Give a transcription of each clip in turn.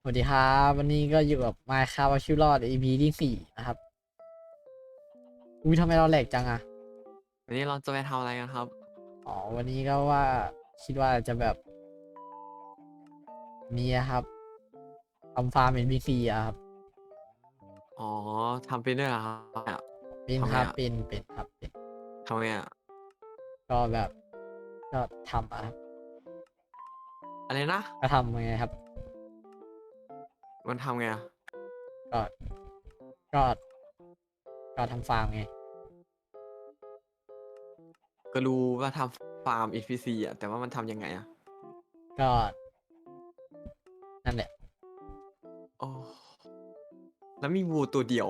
สวัสดีครับ วันนี้ก็อยู่กับ Minecraft เอาชีวิตรอด EP ที่สี่นะครับ อุ้ยทำไมเราแหลกจังอะวันนี้เราจะไปทำอะไรกันครับ อ๋อ วันนี้ก็ว่าคิดว่าจะแบบนี้ครับทำฟาร์ม NPC อะครับอ๋อทำเป็นด้วยเหรอครับเนี่ยเป็นทำไงครับอะเป็นเป็นครับเป็นทำไงอะก็แบบ ก็ทำอะครับอะไรนะก็ทำยังไงครับ มันทำไงอะก็ก็ก็ทำฟาร์มไง ก็รู้ว่าทำฟาร์ม NPC อะแต่ว่ามันทำยังไงอะก็ นั่นแหละ โอ้แล้วมีวัวตัวเดียว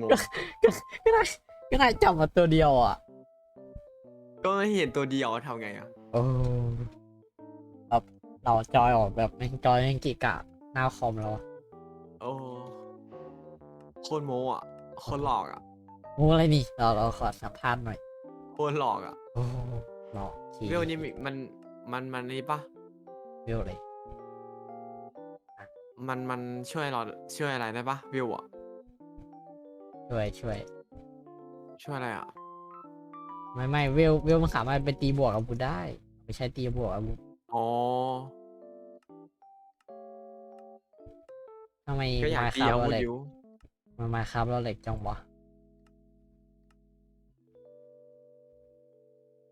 งงก็ได้ก็ได้จับมาตัวเดียวอะ ก็ไม่เห็นตัวเดียวทำไงอะโอ้แบบเราจอยออกแบบแม่งจอยแม่งกิกะหน้าคอมเราอะ โอ้โคตรโมอะโคตรหลอกอะโอ้อะไรนี่เราเราขอสัมภาษณ์หน่อยโคตรหลอกอะโอ้หลอกทีเรื่องนี้มีมันมันมันนี่ปะวิวเลยมันมันช่วยเราช่วยอะไรได้ปะวิวอะช่วยช่วย ช่วยอะไรอะไม่ไม่วิววิวมันสามารถไปตีบวกกับบูได้ ไม่ใช่ตีบวกกับบูอ๋อ ทำไมก็อยากมาตีคาอาบวุเราธเหล็ก อยู่มามาครับเราเหล็กจังวะ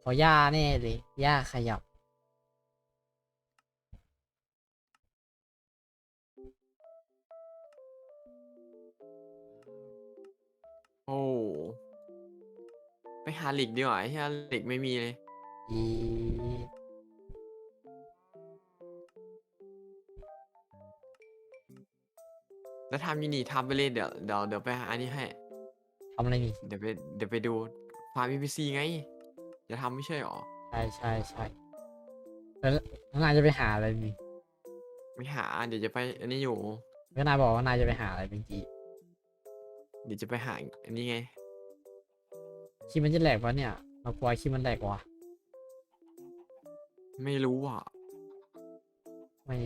ขอย่าแน่เลยย่าขยับ โอ้ไปหาเหล็กดีกว่าไอ้เหี้ยเหล็กไม่มีเลย อี แล้วทำยูนิทำไปเลยเดี๋ยวเดี๋ยวเดี๋ยวไปหาอันนี้ให้ ทำอะไรนี่ เดี๋ยวไปเดี๋ยวไปดูฟาร์ม PVC ไงจะทำไม่ใช่หรอ ใช่ใช่ใช่แล้วแล้วนายจะไปหาอะไรนี่ไม่หาเดี๋ยวจะไปอันนี้อยู่ ก็นายบอกว่านายจะไปหาอะไรเมื่อกี้เดี๋ยวจะไปหาอันนี้ไง คิดมันจะแหลกวะเนี่ย เรากลัวคิดมันแหลกวะไม่รู้อะ ไม่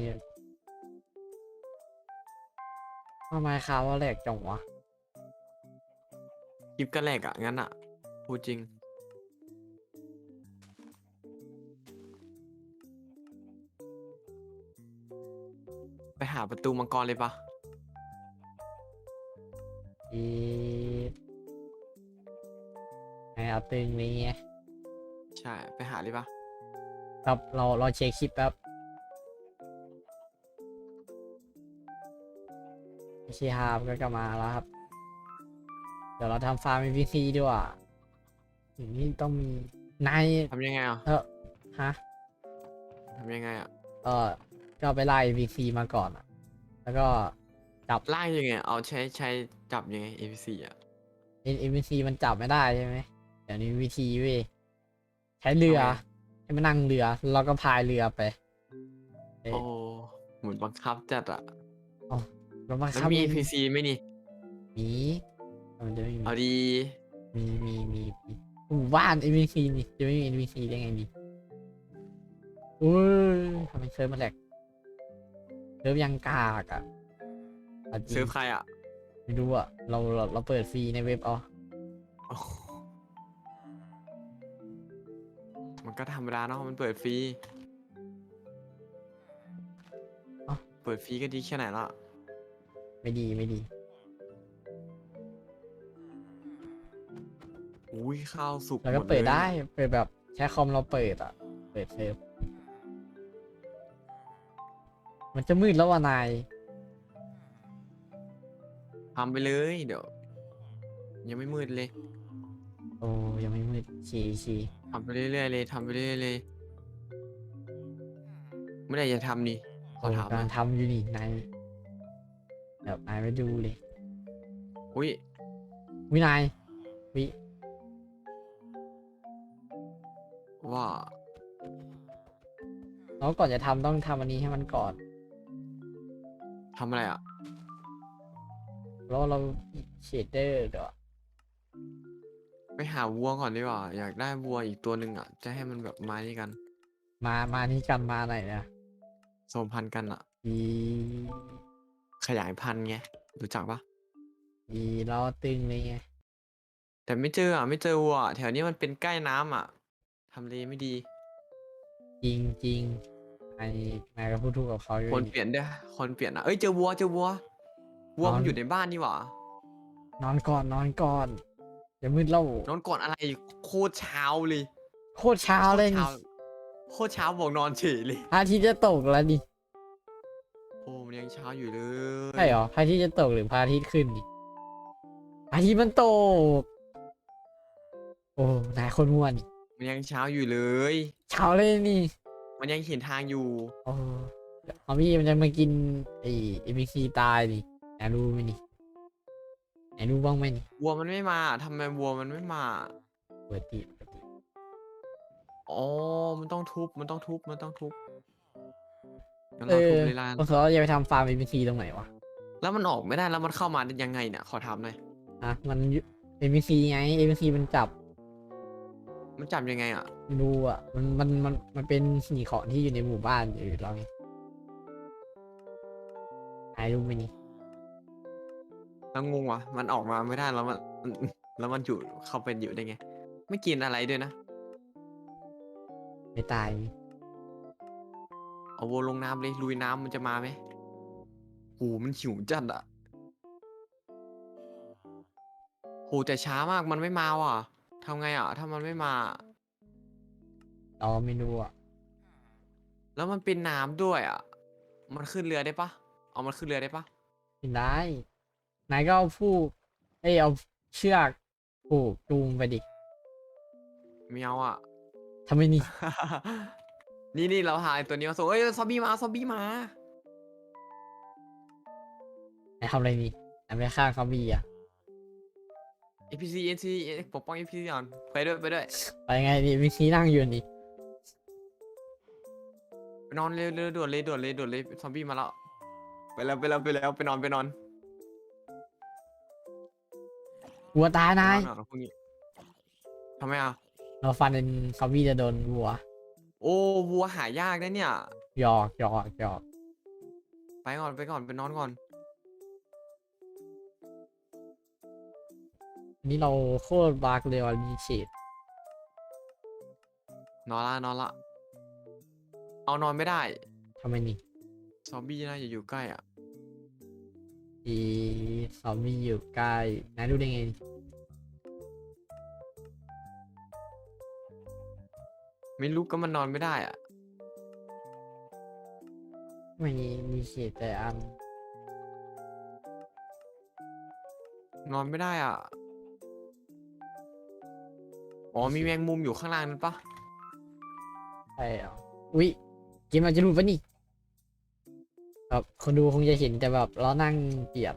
ทำไมคาวว่าแหลกจังวะคลิปก็แรกอะ งั้นอะพูดจริง ไปหาประตูมังกรเลยปะอีไงเอาตึงนี้ไงใช่ ไปหาเลยปะครับเราเราเช็คคลิปแป๊บ ชีฮาบก็กลับมาแล้วครับ เดี๋ยวเราทำฟาร์ม NPC ดีกว่าอย่างนี้ต้องมีนายทำยังไงอะเออฮะทำยังไงอะ เออก็ไปไล่ NPC มาก่อนอะแล้วก็จับไล่ยังไง เอาใช้ใช้จับยังไง APC อะ NPC มันจับไม่ได้ใช่ไหมเดี๋ยวนี้วิธีเว้ยใช้เรือทำไงให้มันนั่งเรือแล้วก็พายเรือไปเอ๊ะโอ้เหมือนบังคับจัดอะแล้ว มันแล้วครับมี APC ไหมนี่ มีมันจะไม่มีเอาดี มีมีมีมีหมู่บ้าน NPC นี่จะไม่มี NPC ได้ไงนี่อุ้ยทำไมเซิร์ฟมันแหลกเซิร์ฟยังกากอะเอาจริงเซิร์ฟใครอะไม่รู้อะเราเราเราเปิดฟรีในเว็บเอาโอ้มันก็ธรรมดาเนาะมันเปิดฟรีเปิดฟรีก็ดีแค่ไหนละ ไม่ดีไม่ดี อุ้ยข้าวสุกแล้วก็หมเปิดลยได้เปิดแบบใช้คอมเราเปิดอะ เปิดเซิร์ฟมันจะมืดแล้วว่านาย ทำไปเลยเดี๋ยว ยังไม่มืดเลยโอ้ยังไม่มืดชีชีทำไปเรื่อยๆเลยทำไปเรื่อยๆเลยเมื่อไหร่จะทำนี่ขอโอ้ถามหกำน่ลัอยงทำอยู่นี่นาย เดี๋ยวนายไปดูเลยอุ้ยวินายวิว่าแล้วก่อนจะทำต้องทำอันนี้ให้มันก่อนทำอะไรอะแล้วเราเชดเดอร์เดี๋ยวไปหาวัวก่อนดีกว่า อยากได้วัวอีกตัวหนึ่งอะ จะให้มันแบบมานี่กัน มามานี่กันมาไหนอยนะสมพันธุ์กันอะอี ขยายพันธุ์ไงรู้จักปะอีล้อตึงเลยไงแต่ไม่เจออะไม่เจอวัวอะแถวนี้มันเป็นใกล้น้ำอะทำเลไม่ดี จริงจริงไอ้นายก็พูดถูกกับเขาอยู่คนนี่เปลี่ยนด้วยคนเปลี่ยนอะเอ้ยเจอวัวเจอวัววัวมันนอนอยู่ในบ้านนี่หว่านอนก่อนนอนก่อนอย่ามืดเล่านอนก่อนอะไรโคตรเช้าเลย โคตรเช้าเลยโคตรนี่เช้าโคตรเช้าบอกนอนเฉยเลยพระอาทิตย์จะตกแล้วดิโอ้ มันยังเช้าอยู่เลยใช่เหรอพระอาทิตย์จะตกหรือพระอาทิตย์ขึ้นดิพระอาทิตย์มันตก โอ้นายคนม่วนมันยังเช้าอยู่เลย เช้าเลยนี่มันยังเห็นทางอยู่โอ้เอาพี่มันจะมากินไอ้เอ็มซีตายนี่นายรู้ไหมนี่นายรู้บ้างไหมนี่วัวมันไม่มาทำไมวัวมันไม่มาเปิดติเปิดติอ๋อมันต้องทุบมันต้องทุบมันต้องทุบ งั้นเอเราทุอบเลยละกันพวกเขาจะไปทำฟาร์มเอ็มซีตรงไหนวะแล้วมันออกไม่ได้แล้วมันเข้ามาได้ยังไงเนี่ยขอถามหน่อยอะมันเอ็มซีไงเอ็มซีมันจับมันจับยังไงอะไม่รู้อะมันมันมันมันเป็นสิ่งของที่อยู่ในหมู่บ้านอยู่เราไงนายรู้ไหมนี่แล้วงงวะมันออกมาไม่ได้แล้วมันมันแล้วมันอยู่เข้าไปอยู่ได้ไง ไม่กินอะไรด้วยนะ ไม่ตายนี่ เอาวัวลงน้ำเลยลุยน้ำมันจะมาไหมโหมันหิวจัดอะโหแต่ช้ามากมันไม่มาว่ะทำไงอะ ถ้ามันไม่มาเราไม่รู้อะ แล้วมันเป็นน้ำด้วยอะ มันขึ้นเรือได้ปะเอามันขึ้นเรือได้ปะกินได้นายก็เอาผูกเอ้ยเอาเชือกผูกจูงไปดิไม่เอาอะ ทำไมนี่ นี่นี่เราหาไอ้ตัวนี้มาส่งเอ้ยซอมบี้มาซอมบี้มานายทำอะไรนี่นายไปฆ่าเขาบีอะ APC NC ปกป้อง APC ก่อนไปด้วยไปด้วยไปไงนี่วิซีนั่งอยู่นี่ไปนอนเร็วเร็วด่วนเลยด่วนเลยด่วนเลยซอมบี้มาแล้วไปแล้วไปแล้วไปแล้วไปนอนไปนอนวัวตายนายนอนนอนพรุ่งนี้ทำไมอะเราฟันเป็นซอมบี้จะโดนวัว โอ้วัวหายากนะเนี่ย หยอกหยอกหยอกไปก่อนไปก่อนไปนอนก่อน นี่เราโคตรบากเลยว่ะรีเชดนอนละนอนละ เอานอนไม่ได้ทำไมนี่ซอมบี้น่าจะอยู่ใกล้อะ อีซอมบี้อยู่ใกล้นายรู้ได้ไง ไม่รู้ก็มันนอนไม่ได้อะไม่มีเขตแต่อัน นอนไม่ได้อะ อ๋อ มีแมงมุมอยู่ข้างล่างนั่นปะใช่เหรออุ๊ยเกมมันจะหลุดปะนี่แบบคนดูคงจะเห็นแต่แบบเรานั่งเปียก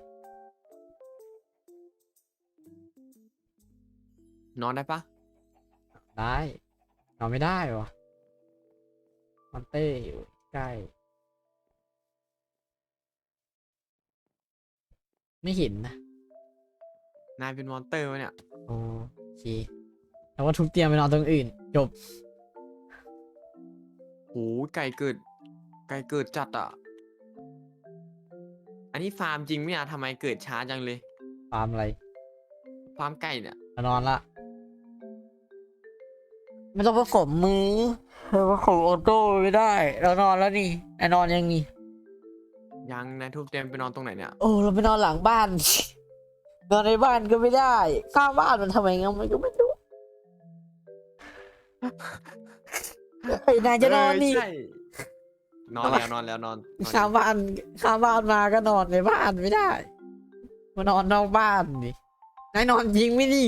นอนได้ปะได้ นอนไม่ได้วะมันเต้อยู่ใกล้ ไม่เห็นนะนายเป็นมอนเตอร์วะเนี่ยโอเคแล้วว่าทุบเตียงไปนอนตรงอื่น จบโหไก่เกิด ไก่เกิดจัดอะ อันนี้ฟาร์มจริงไหมอะทำไมเกิดช้าจังเลย ฟาร์มอะไร ฟาร์มไก่เนี่ยมานอนละ ไม่ต้องผสมมือเราผสมออโต้ไม่ได้ เรานอนแล้วนี่ไอ้นอนยังนี่ยังนายทุบเต็มไปนอนตรงไหนเนี่ยโอ้เราไปนอนหลังบ้าน นอนในบ้านก็ไม่ได้ข้างบ้านมันทำไมงั้นมันก็ไม่รู้ไอ้ยนายจะนอนนี่เใช่นอนแล้วนอนแล้วนอนนอนข้างบ้านข้างบ้านมาก็นอนในบ้านไม่ได้มานอนนอกบ้านนี่นายนอนจริงไหมนี่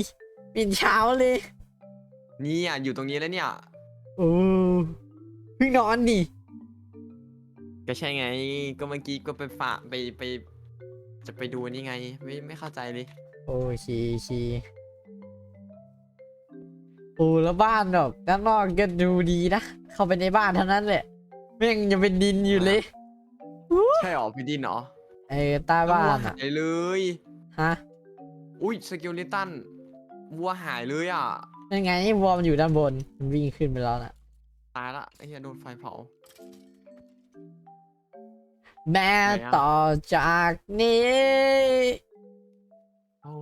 ปินเช้าเลย นี่อะอยู่ตรงนี้แล้วเนี่ยโอ้เพิ่งนอนนี่ก็ใช่ไง ก็เมื่อกี้ก็ไปฝากไปไป จะไปดูนี่ไง ไม่ไม่เข้าใจเลย โอ้ชีชีโอ้แล้วบ้านแบบด้านนอกก็ดูดีนะ เข้าไปในบ้านเท่านั้นแหละแม่งยังเป็นดินอยู่เลยใช่หรอพี่ดินเหรอไอ้ใต้บ้านอะหายเลย ฮะ อุ้ยสกิลลิตันวัวหายเลยอะ ยังไงวัวมันอยู่ด้านบนมันวิ่งขึ้นไปแล้วน่ะ ตายละไอ้เหี้ยโดนไฟเผา แม้ไหนอะต่อจากนี้ เอ้า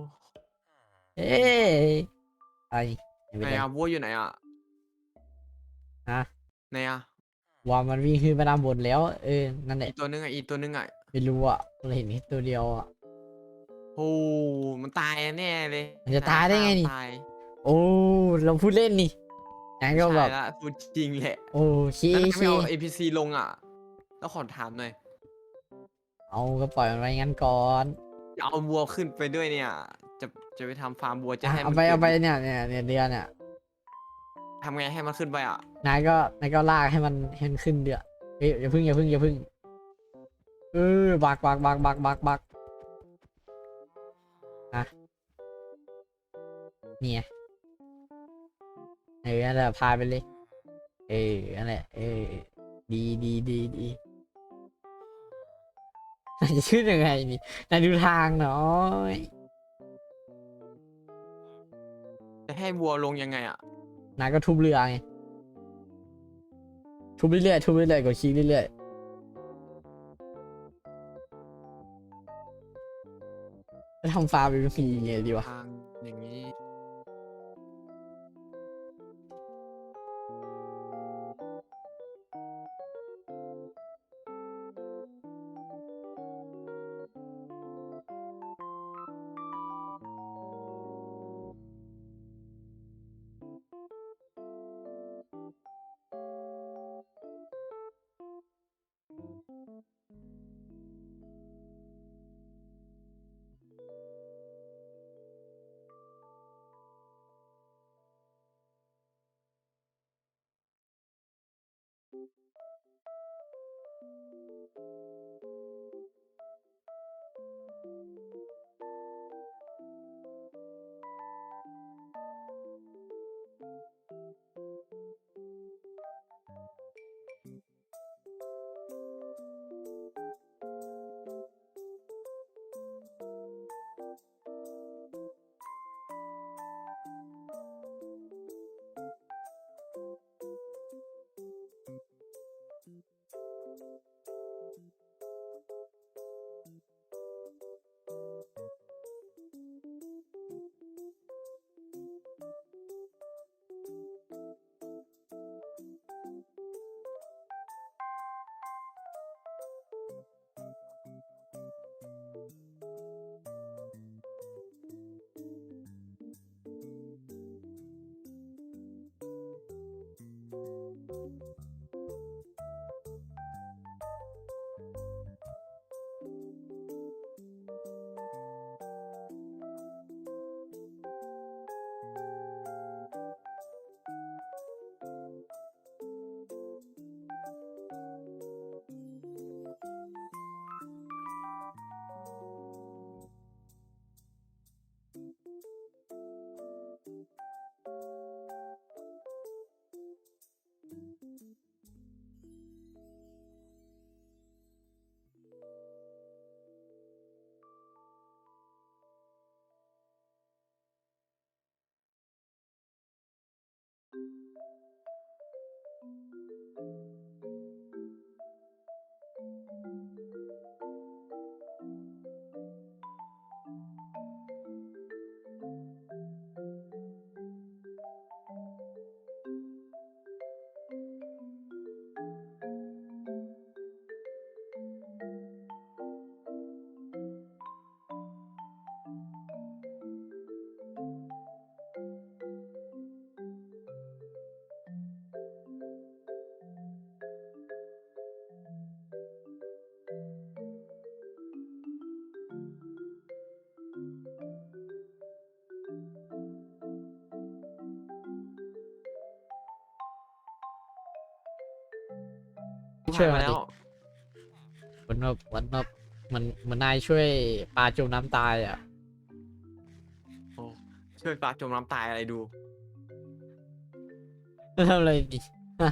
เอ้ยไอ้ไม่ไหนเป็นไรอะวัวอยู่ไหนอะฮะ ไหนอะว่ามันวิ่งขึ้นไปด้านบนแล้ว เออ นั่นแหอีละกตัวนึงอะอีกตัวนึงอะไม่รู้อะเราเห็นแค่ตัวเดียวอะ โอ้มันตายแน่เลยมันจะตายได้ไงนี่ ตาย โอ้เราพูดเล่นนี่งั้นก็แบบใช่ละพูดจริงแหละโอ้เคแล้วทำเคไมเอา APC ลงอะ แล้วขอถามหน่อยเอาก็ปล่อยมันไว้งั้นก่อนจะเอาวัวขึ้นไปด้วยเนี่ย จะจะไปทำฟาร์มวัวจะอะให้เอามันไปเอาไปขึ้นเนี่ยเนี่ยเนี่ยเดือนเนี่ยทำไงให้มันขึ้นไปอะ นายก็นายก็ลากให้มันให้มันขึ้นเดือเฮ้ยอย่าพึ่งอย่าพึ่งอย่าพึ่งเออบักบักบักบักบักบักอะเนี่ย เออนั่นแหละพาไปเลย เออนั่นแหละเออดีดีดีดีนายจะขึ้นยังไงนี่นายดูทางหน่อย จะให้วัวลงยังไงอะ นายก็ทุบเรือไง ทุบเรื่อยๆทุบเรื่อยๆกดคลิกเรื่อยๆจะทำฟาร์มเป็นปีไงดีวะ ทาง ช่วยมาผ่านแล้ดิวเหมันแบบเหมันแบบเหมันเหมันนายช่วยปลาจมน้ำตายอะ โอ้ช่วยปลาจมน้ำตายอะไรดูจะทำอะไรดิฮะ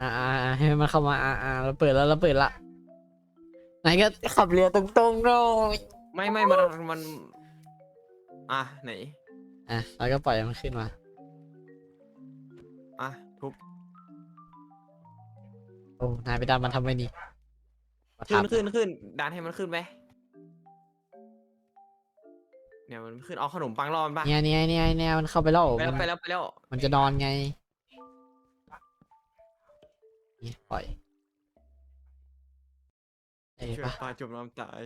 อ่าอ่าอ่าให้มันเข้ามาอ่าอ่าเราเปิดแล้วเราเปิดละนายก็ขับเรือตรงๆเนาะไม่ไม่มันมัน อะไหน อะแล้วก็ปล่อยมันขึ้นมา อะทุบ อ้นายไปดันมันทำไมนี่มาขึ้ถานมขึ้นขึ้นดันให้มันขึ้นไปเนี่ยมันขึ้นเอาขนมปังรอมันปะเนี่ยเนี่ยเนี่ยเนี่ยมันเข้าไปแล้วไปแล้วมันไปแล้วไปแล้วมันจะนอนไงนี่ปล่อยเอ้ยช่วยปะปลาจมน้ำตาย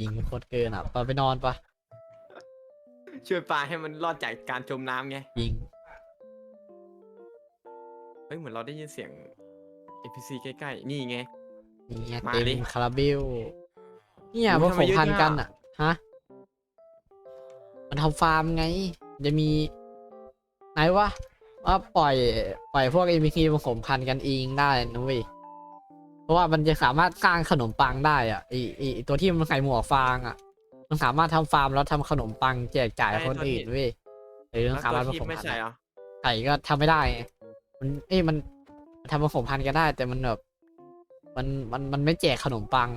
ยิงโคตรเกินอะปล่อยไปนอนปะช่วยปลาให้มันรอดจากการจมน้ำไงยิงเฮ้ยเหมือนเราได้ยินเสียง NPC ใกล้ๆ นี่ไง นี่ไงมาเต็มดิคาราเบลเนี่ยอุ๊ผยทำสไมมเยอะพันธุ์จักังนอะอะฮะมันทำฟาร์มไง จะมีไหนวะว่าปล่อยปล่อยพวก NPC ผสมพันธุ์กันเองได้นะเว้ยเพราะว่ามันจะสามารถสร้างขนมปังได้อะไอไอไอ้ตัวที่มันใส่หมวกฟางอะ มันสามารถทำฟาร์มแล้วทำขนมปังแจกจ่ายคนอื่นเว้ยเออแล้มัวนสาตัวมารถผที่สมไม่พันใช่ธุ์เหรอไข่ก็ทำไม่ได้ไงมันเอ้ยมันมัน ทำผสมพันธุ์กันได้ แต่มันแบบมันมันมันไม่แจกขนมปัง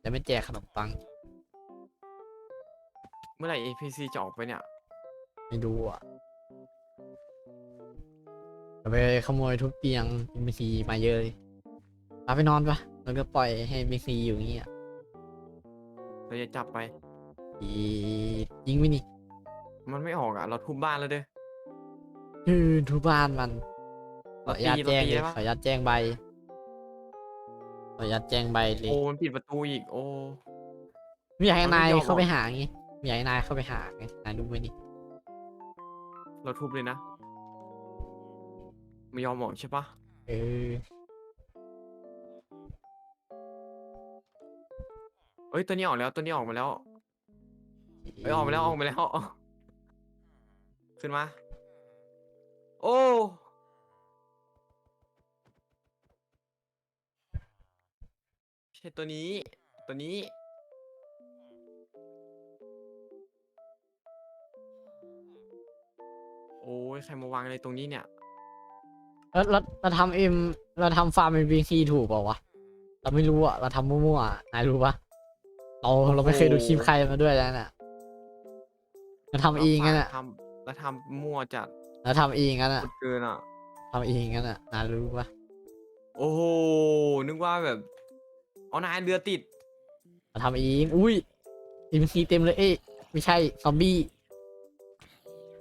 แต่ไม่แจกขนมปัง เมื่อไหร่ NPC จะออกไปเนี่ย ไม่รู้อะจะไปขโมยทุบเตียงมีซีมาเยอะเลยเอาไปนอนปะแล้วก็ปล่อยให้มีซีอยู่อย่างเงี้ยเราจะจับไป อียิงไปนี่ มันไม่ออกอะ เราทุบบ้านแล้วเด้อยืนทุบบ้านมัน ขออนุญาตเราตีแจ้งเราตีเลยได้ปะขออนุญาตแจ้งใบ ขออนุญาตแจ้งใบเลยโอ้มันปิดประตูอีก โอ้ไม่อยากให้มันไม่นายยอมเข้าออกไปหาไงไม่อยากให้นายเข้าไปหาไงนายรู้ไหมนี่เราทุบเลยนะ ไม่ยอมออกใช่ปะเออเอ้ยตัวนี้ออกแล้วตัวนี้ออกมาแล้วเอ้ยออกมาแล้วออกมาแล้ว ขึ้นมา โอ้ ใช่ตัวนี้ ตัวนี้ โอ้ยใครมาวางอะไรตรงนี้เนี่ย แล้วเราเราทำเอ็มเราทำฟาร์มเอ็มบีซีถูกเปล่าวะเราไม่รู้อะเราทำมั่วๆอะนายรู้ปะเราเราไม่เคยดูคลิปใครมาด้วยแล้วน่ะเราทำเองกันอะทำแล้วทำมั่วจัดเราทำเองกันอะสุดเกินอะทำเองกันอะนายรู้ปะโอ้โหนึกว่าแบบ เอานายเรือติดเราทำเองอุ้ยเอ็มซีเต็มเลยเอ้ยไม่ใช่ซอมบี้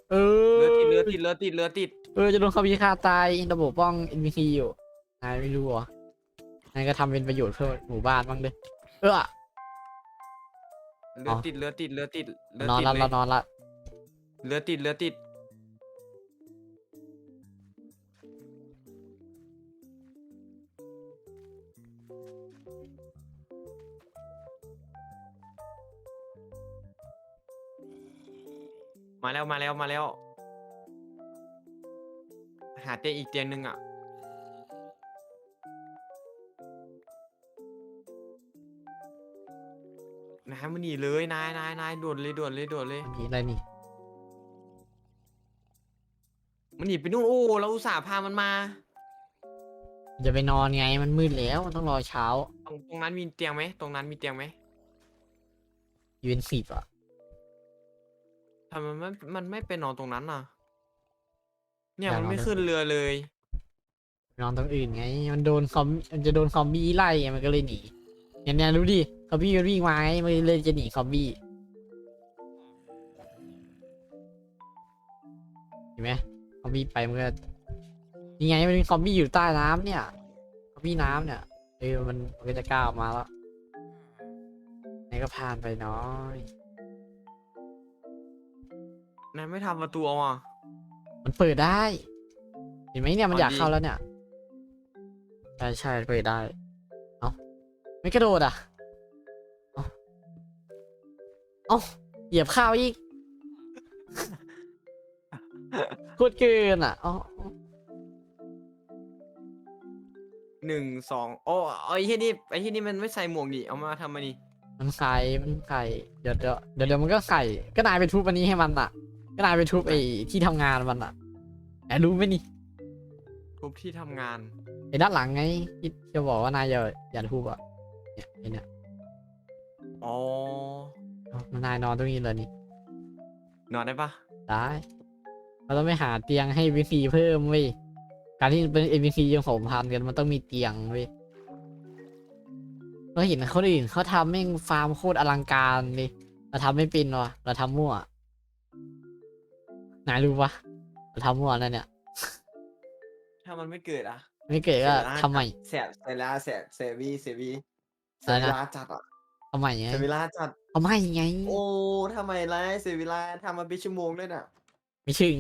เออเรือติดเรือติดเรือติดเรือติดเออจะโดนซอมบี้ฆ่าตายระบบป้องเอ็มซีอยู่นายไม่รู้เหรอนายก็ทำเป็นประโยชน์เพื่อหมู่บ้านบ้างเลยเออเรือติดเรือติดเรือติดเรือนอนติดละเลเรายนอนละเรือติดเรือติด มาแล้วมาแล้วมาแล้ว หาเตียงอีกเตียงหนึ่งอะ นายมันหนีเลยนายนายนายด่วนเลยด่วนเลยด่วนเลยมีอะไรนี่ มันหนีไปนู่นโอ้เราอุตส่าห์พามันมาจะไปนอนไงมันมืดแล้วมันต้องรอเช้าตรงตรงนั้นมีเตียงไหมตรงนั้นมีเตียงไหมยืนสิบอะ ทำไมมันไม่มันไม่ไปนอนตรงนั้นน่ะ เนี่ยอยากมันนอนไม่ตรงขึ้นเรือเลย นอนตรงอื่นไง มันโดนซอมมันจะโดนซอมบี้ไล่ไงมันก็เลยหนีเนี่ยเนี่ยรู้ดิซอมบี้มันวิ่งมาไงมันเลยจะหนีซอมบี้เห็นไหมซอมบี้ไปมันก็นี่ไงมันมีซอมบี้อยู่ใต้น้ำเนี่ยซอมบี้น้ำเนี่ยเออมันมันก็จะกล้าออกมาแล้วไหนก็ผ่านไปน้อย นายไม่ทำประตูเอาอะ มันเปิดได้ เห็นไหมเนี่ยมันอ๋ออยากดีเข้าแล้วเนี่ย ใช่ใช่เปิดได้ เอ้าไม่กระโดดอะ เอ้าเอ้าเหยียบข้าวอีกโคตรเกินอะเอ้าหนึ่งสองโอ้ไอ้ที่นี่ไอ้ที่นี่มันไม่ใส่หมวกนี่เอามาทำมานี่มันใส่มันใส่เดี๋ยวเดี๋ยวเดี๋ยวเดี๋ยวมันก็ใส่ก็นายไปทุบอันนี้ให้มันอะ ก็นายไปทุบไอ้ที่ทำงานมันอะแอบรู้ไหมนี่ทุบที่ทำงาน ไอ้ด้านหลังไงที่จะบอกว่านายอย่าอย่าทุบอะเนี่ยไอ้เนี่ยอ๋อ เอ้านายนอนตรงนี้เลยนี่นอนได้ปะได้เราต้องไปหาเตียงให้วิธีเพิ่มเว้ยการที่เป็น NPC ยังผมพันกันมันต้องมีเตียงเว้ยเราเห็นคนอื่นเขาทำแม่งฟาร์มโคตรอลังการเลยเราทำไม่เป็นวะเราทำมั่ว นายรู้ปะเราทำมั่วนั่นเนี่ย ถ้ามันไม่เกิดอะ ไม่เกิดก็เสียดายทำใหม่แสบเซลาแสบเซวีเซวีเซอะไรวินะลาจัดอะทำใหม่ไงเซวิลาจัดทำใหม่ไง โอ้ทำไมไรเซวิลาทำมาเป็นชั่วโมงด้วยน่ะ ไม่ถึง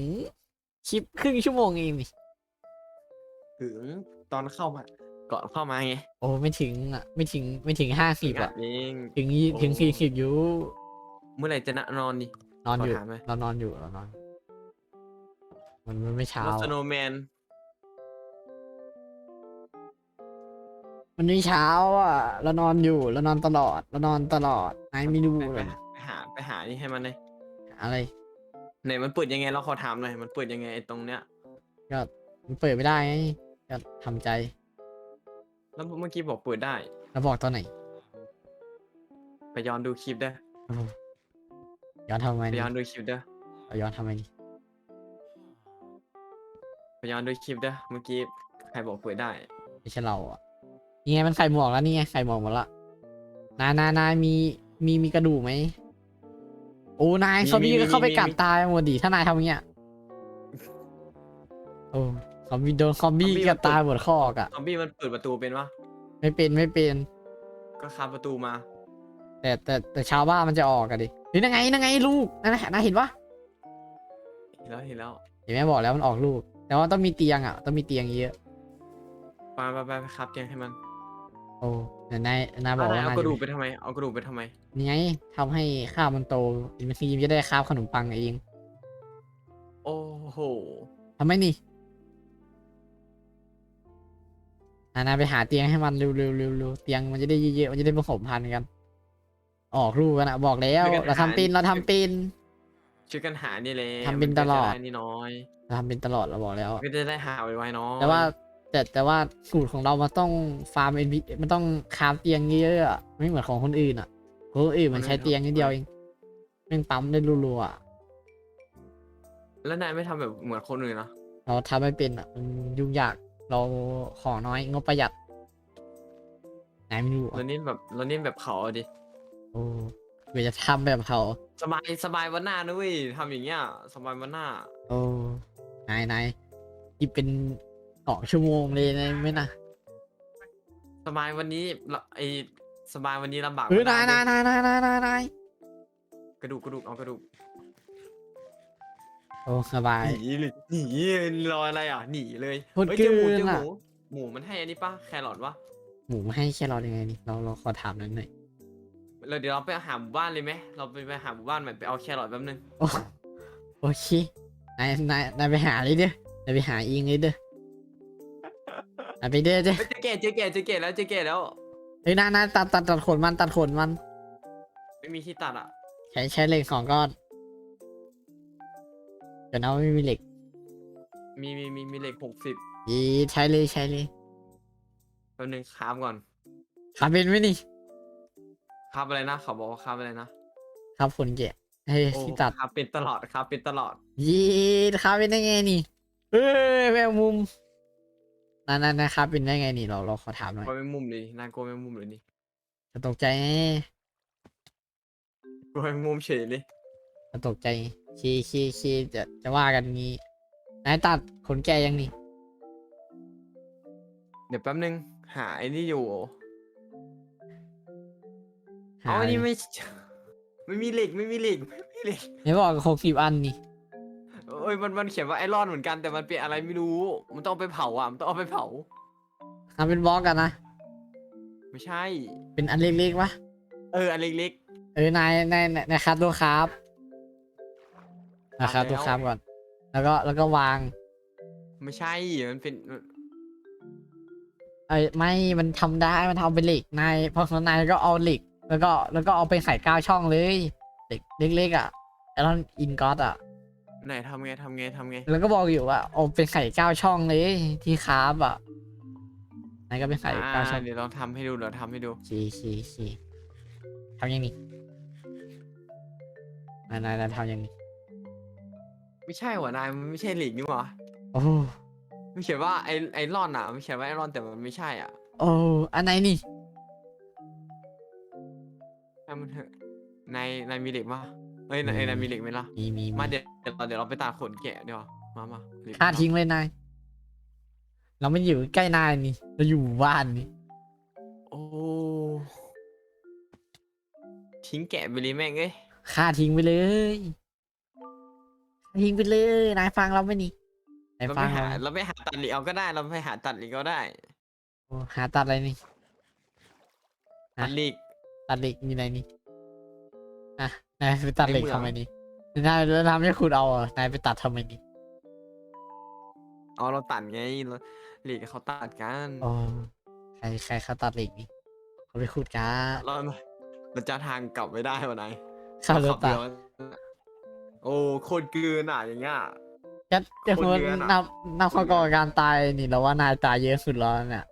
คลิปครึ่งชั่วโมงเองนี่ถึงตอนเข้ามาก่อนเข้ามาไง โอ้ไม่ถึงอะ ไม่ถึงไม่ถึงห้าสิบถึงอะเองถึงยี่โอ้ถึงสี่สิบอยู่ เมื่อไหร่จะนอนดินอนอยู่ขอถามหน่อยเรานอนอยู่เรานอน มันมันไม่เช้าสอะโนแมนมันไม่เช้าอะ เรานอนอยู่เรานอนตลอดเรานอนตลอดนายไม่รู้ไปเลยไปหาไปหานี่ให้มันเลยอะไรไหนมันเปิดยังไงเราขอถามหน่อยมันเปิดยังไงไอ้ตรงเนี้ยก็มันเปิดไม่ได้ไงก็ทำใจแล้วเมื่อกี้บอกเปิดได้เราบอกตอนไหนไปย้อนดูคลิปเด้อโอ้โหย้อนทำไมไปนี่ย้อนดูคลิปเด้อเอาย้อนทำไมนี่ ไปย้อนดูคลิปเด้อเมื่อกี้ใครบอกเปิดได้ ไม่ใช่เราอะนี่ไงมันใส่หมวกแล้วนี่ไงใส่หมวกหมดละนายนายนายมีมีมีกระดูกไหมโอ้นายมีซอมบี้มีก็เข้าไปมีกัดมี ตายหมดดิถ้านายทำอย่างเงี้ยโอ้ซอมบี้โดนซอมบี้กัดตายหมดข้อกอะ ซอมบี้มันเปิดประตูเป็นวะไม่เป็นไม่เป็น ก็คาประตูมาแต่แต่แต่ชาวบ้านมันจะออกกันดิเฮ้ยนั่นไงนั่นไงลูกนั่นนะนายเห็นปะเห็นแล้วเห็นแล้วเห็นไหมบอกแล้วมันออกลูก แต่ว่าต้องมีเตียงอะ ต้องมีเตียงเยอะ ไปไปไปไปครับเตียงให้มันโอ้แต่นายนายบอกอะไรว่าเอานายกระดูกไปทำไม เอากระดูกไปทำไม นี่ไงทำให้ข้าวมันโตอินซีมจะได้ข้าวขนมปังเองโอ้โห ทำไมนี่อ่านายไปหาเตียงให้มันเร็วเร็วเร็วเร็วเตียงมันจะได้เยอะๆมันจะได้ผสมพันธุ์กัน ออกลูกกันอะบอกแล้วเราทำเป็นเราทำเป็น ช่วยกันหานี่เลยทำเป็นตลอด มัก็จะไนี่น้อยเราทำเป็นตลอดเราบอกแล้วก็จะได้หาไวๆน้อยแต่ว่าแต่แต่ว่าสูตรของเรามันต้องฟาร์มเอ็นบีมันต้องคราฟเตียงเยอะๆอะไม่เหมือนของคนอื่นอะของคนอื่นมันใช้เตียงนิดเดียวเองแม่งปั๊มได้รัวๆอะแล้วนายไม่ทำแบบเหมือนคนอื่นนะเราทำไม่เป็นอะมันยุ่งยากเราของน้อยงบประหยัดไหนไม่รู้เราอะเน้นแบบเราเน้นแบบเขาอะดิโอ้ เดี๋ยวจะทำแบบเขาสบายสบายวันหน้านะเว้ยทำอย่างเงี้ยสบายวันหน้า โอ้นายนายอีกเป็นสองชั่วโมงเลยนะไม่นะสบายวันนี้ละไอสบายวันนี้ลำบากเออวันหนายนายเว้นายนายนายนายนายกระดูกกระดูกเอากระดูกโอ้สบาย หนีเลยหนีรออะไรอะ หนีเลยโคตรเฮ้ยเจอหมูเกินเจอหอะมูหมูมันให้อันนี้ปะแครอทวะหมูมาให้แค่เรายังไงนี่เราเราขอถามหน่อยหน่อย เราเดี๋ยวเราไปหาหมู่บ้านเลยไหมเราไปไปหาหมู่บ้านใหม่ไปเอาแครอทแป๊บนึงโอ้โอเค นายนายนายไปหาเลยเด้อนายไปหาเองเลยเด้อนายไปเด้อเด้อเฮ้ยเจอแก่เจอแก่เจอแก่แล้วเจอแก่แล้ว เฮ้ยนายนายตัดตัดตัดขนมันตัดขนมัน ไม่มีที่ตัดอะใช้ใช้เหล็กสองก้อนเดี๋ยวนะไม่มีเหล็กมีมีมีมีเหล็กหกสิบอีใช้เลยใช้เลยแป๊บนึงคราบก่อนขับเป็นไหมนี่ คราบอะไรนะเขาบอกว่าคราบอะไรนะครับขนแกะเฮ้ยโอ้ที่ตัดคราบเป็นตลอดคราบเป็นตลอดยีขับเป็นได้ไงนี่เอ้ยแมงมุมนั่นนั่นนะครับเป็นได้ไงนี่เราเราขอถามหน่อยกลัวไม่มุมเลยนายกลัวไม่มุมเลยนี่จะตกใจไงกลัวไม่มุมเฉยเลยจะตกใจชีชีชีจะจะว่ากันงี้นายตัดขนแกะยังนี่เดี๋ยวแป๊บนึงหาไอ้นี่อยู่ หาอ๋อเลยนี่ไม่ ไม่มีเหล็กไม่มีเหล็กไม่มีเหล็กไม่บอกหกสิบอันนี่เอ้ยมันมันเขียนว่าไอรอนเหมือนกันแต่มันเป็นอะไรไม่รู้ มันต้องเอาไปเผาอะมันต้องเอาไปเผา ทำเป็นบล็อกกันนะ ไม่ใช่ เป็นอันเล็กๆวะเอออันเล็กเออนายนายนายนายครับตัวครับนะครับวางแล้วตัวครับก่อน แล้วก็แล้วก็วาง ๆไม่ใช่มันเป็นไอ้ยไม่มันทำได้มันทำเป็นเหล็กนายเพราะฉะนั้นนายก็เอาเหล็ก แล้วก็แล้วก็เอาไปใส่ก้าวช่องเลยเหล็กเล็กๆอะไอรอนอินกอตอะ ไหนทำไงทำไงทำไง แล้วก็บอกอยู่ว่าเอาเป็นไข่ก้าวช่องเลยที่คราฟอะนายก็เป็นไข่ก้าวช่อ่าองเดี๋ยวลองทำให้ดูเดี๋ยวทำให้ดูชีชีชีทำยังนี้นายนายนายทำยังนี้ไม่ใช่หัวนายมันไม่ใช่เหล็กนี่หว่าโอ้ไม่เขียนว่าไอไอรอนอะไม่เขียนว่าไอรอนแต่มันไม่ใช่อะ โอ้อันไหนนี่ ให้มันเถอะในในมีเหล็กมาเฮ้ยในในมีเหล็กไหมล่ะ มีมีมามีเดี๋ยวเดี๋ยวเราเดี๋ยวเราไปตัดขนแกะเดี๋ยวามามาเหล็กฆ่ามาทิ้งเลยนาย เราไม่อยู่ใกล้นายนี่ เราอยู่บ้านนี่ โอ้ทิ้งแกะไปเลยแม่งเอ้ยฆ่าทิ้งไปเลยฆ่าทิ้งไปเลย นายฟังเราไหมนี่นายเราฟัไปงหาเราเราไปหาตัดเหล็กเอาก็ได้ เราไปหาตัดเหล็กเอาได้โอ้หาตัดอะไรนี่ฮะตัดเหล็ก ตัดเหล็กอยู่ไหนนี่อะนายไปตัดเหล็กในเมืองทำไมนี่นายแล้วนายไม่ขุดเอาเหรอนายไปตัดทำไมนี่เอาเราตัดไงเราเหล็กเขาตัดกันโอ้ใครใครเขาตัดเหล็กนี่เขาไปขุดกันเราเราจะทางกลับไม่ได้วะนายเขาเลืขัอบตัดเรือโอ้โคตรเกินอะอย่างเงี้ยจะจะคนควรเดือนอะนับนับข้อกรการตายนี่แล้วว่านายตายเยอะสุดแล้วเนี่ย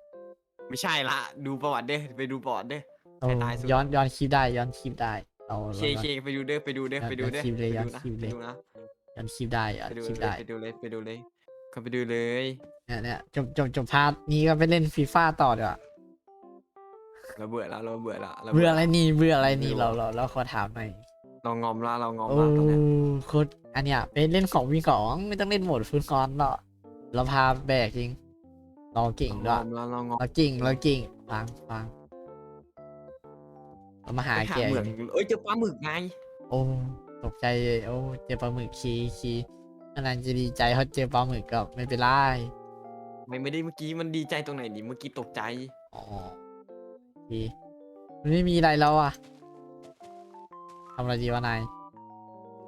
ไม่ใช่ละ ดูประวัติเด้ไปดูประวัติเด้ โอ้ใครตายสุด ย้อนย้อนคลิปได้ย้อนคลิปได้เราเคเราเคไปดูเด้ไปดูเด้ย้อนไปดูเด้ย้อนคลิปเลยไปย้อนดูนะคลิปเลยไปดูนะย้อนคลิปได้ย้อนไปดูคลิปเลยได้ไปดูเลยไปดูเลยก็ไปดูเลยเนี่ยเนี่ยจบจบจบพาร์ทนี้ก็ไปเล่นฟีฟ่าต่อดีกว่าเราเบื่อแล้วเราเบื่อแล้วาเบื่ออะไรนี่เบื่ออะไรนี่ไม่รู้เราเราเราขอถามหน่อยเรางอมละเรางอมโอ้ละตอนเนี้ยโคตรอันเนี้ยไปเล่นของวีของไม่ต้องเล่นโหมดฟุตซอลหรอกเราพาแบกจริงเราเก่งด้เราวยงอมละเรางอม เราเก่งเราเก่งฟังฟัง เรามาหาไปหาแกเหมือนเอ้ยเจอปลาหมึกไงโอ้ตกใจเลยโอ้เจอปลาหมึกคีคีนานๆจะดีใจเพราะเจอปลาหมึกก็ไม่เป็นไรไม่ไม่ได้เมื่อกี้มันดีใจตรงไหนดิเมื่อกี้ตกใจอ๋อโอเคมันไม่มีอะไรแล้วอะทำอะไรดีวะนาย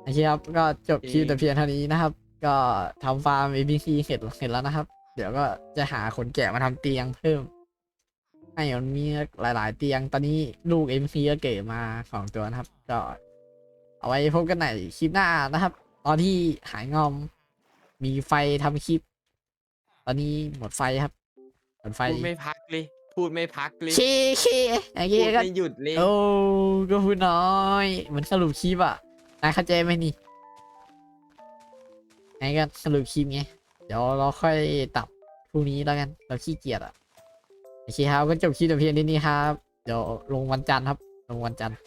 โอเคครับก็จบคลิปแต่เพียงเท่านี้นะครับ ก็ทำฟาร์ม ABC เสร็จเสร็จแล้วนะครับ เดี๋ยวก็จะหาขนแกะมาทำเตียงเพิ่มให้ มันมีหลาย ๆ เตียงตอนนี้ลูก MC ก็เกิดมาสองตัวนะครับ ก็ เอาไว้พบกันใหม่คลิปหน้านะครับ ตอนที่หายงอม มีไฟทำคลิป ตอนนี้หมดไฟครับ หมดไฟพูดไม่พักเลย พูดไม่พักเลยเคเคโอเคพูดก็ไม่หยุดเลยโอ้ก็พูดน้อยเหมือนสรุปคลิปอะนายเข้าใจไหมนี่ไงก็สรุปคลิปไงเดี๋ยวเราค่อยตัดพรุ่งนี้แล้วกัน เราขี้เกียจอะ โอเคครับก็จบคลิปแต่เพียงเท่นี้ครับ เดี๋ยวลงวันจันทร์ครับ ลงวันจันทร์